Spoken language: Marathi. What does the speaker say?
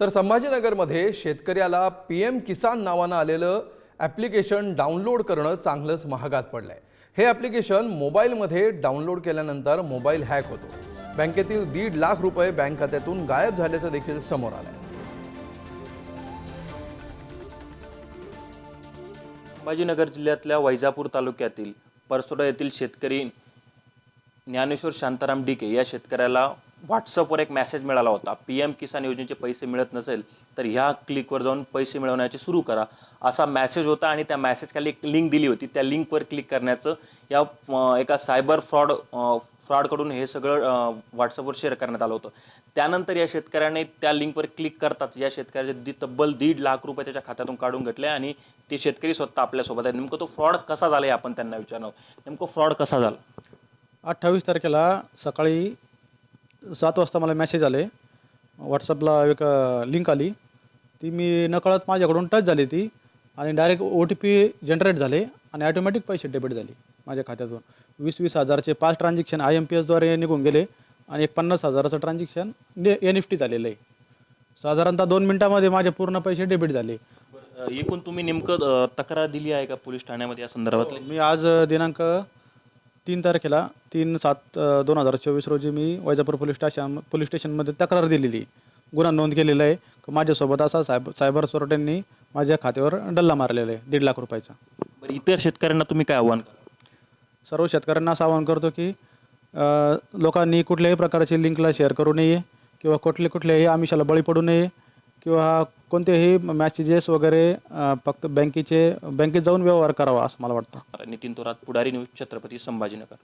तर संभाजीनगरमध्ये शेतकऱ्याला पी एम किसान नावानं आलेलं ॲप्लिकेशन डाउनलोड करणं चांगलंच महागात पडलं आहे हे ॲप्लिकेशन मोबाईलमध्ये डाउनलोड केल्यानंतर मोबाईल हॅक होतो. बँकेतील दीड लाख रुपये बँक खात्यातून गायब झाल्याचं देखील समोर आलं संभाजीनगर जिल्ह्यातल्या वैजापूर तालुक्यातील परसोडा येथील शेतकरी ज्ञानेश्वर शांताराम डिके या शेतकऱ्याला व्हॉट्सअपवर एक मेसेज मिळाला होता पी एम किसान योजनेचे पैसे मिळत नसेल तर ह्या क्लिकवर जाऊन पैसे मिळवण्याचे सुरू करा असा मॅसेज होता आणि त्या मॅसेजखाली एक लिंक दिली होती त्या लिंकवर क्लिक करण्याचं या एका सायबर फ्रॉड फ्रॉडकडून हे सगळं व्हॉट्सअपवर शेअर करण्यात आलं होतं. त्यानंतर या शेतकऱ्याने त्या लिंकवर क्लिक करताच या शेतकऱ्याचे दि तब्बल दीड लाख रुपये त्याच्या खात्यातून काढून घेतले आणि ते शेतकरी स्वतः आपल्यासोबत आहे नेमकं तो फ्रॉड कसा झाला हे आपण त्यांना विचारणार नेमकं फ्रॉड कसा झाला? अठ्ठावीस तारखेला सकाळी सात वाजता मला मेसेज आले. व्हॉट्सअपला एक लिंक आली. ती मी नकळत माझ्याकडून टच झाली ती आणि direct O T P generate झाले आणि ॲटोमॅटिक पैसे डेबिट झाले माझ्या खात्यातून. वीस वीस हजारचे पाच ट्रान्झॅक्शन आय एम पी एसद्वारे निघून गेले आणि एक पन्नास हजाराचं ट्रान्झॅक्शन एन एफ टी झालेलं आहे. साधारणतः दोन मिनटामध्ये माझे पूर्ण पैसे डेबिट झाले. एकूण तुम्ही नेमकं तक्रार दिली आहे का पोलीस ठाण्यामध्ये या संदर्भातली? मी आज दिनांक तीन तारखेला तीन सात दोन हजार चोवीस रोजी मी वैजापूर पोलीस स्टेशन पोलीस स्टेशनमध्ये तक्रार दिलेली. गुन्हा नोंद केलेला आहे. की माझ्यासोबत असा सायब सायबर चोरट्यांनी माझ्या खात्यावर डल्ला मारलेला आहे दीड लाख रुपयाचा. बरं इतर शेतकऱ्यांना तुम्ही काय आव्हान करा सर्व शेतकऱ्यांना असं आवाहन करतो की अ, लोकांनी कुठल्याही प्रकारची लिंकला शेअर करू नये किंवा कुठले कुठल्याही आमिषाला बळी पडू नये. किंवा कोणतेही मॅसेजेस वगैरे फक्त बँकेचे बँकेत जाऊन व्यवहार करावा असं मला वाटतं. नितीन थोरात पुढारी न्यूज छत्रपती संभाजीनगर.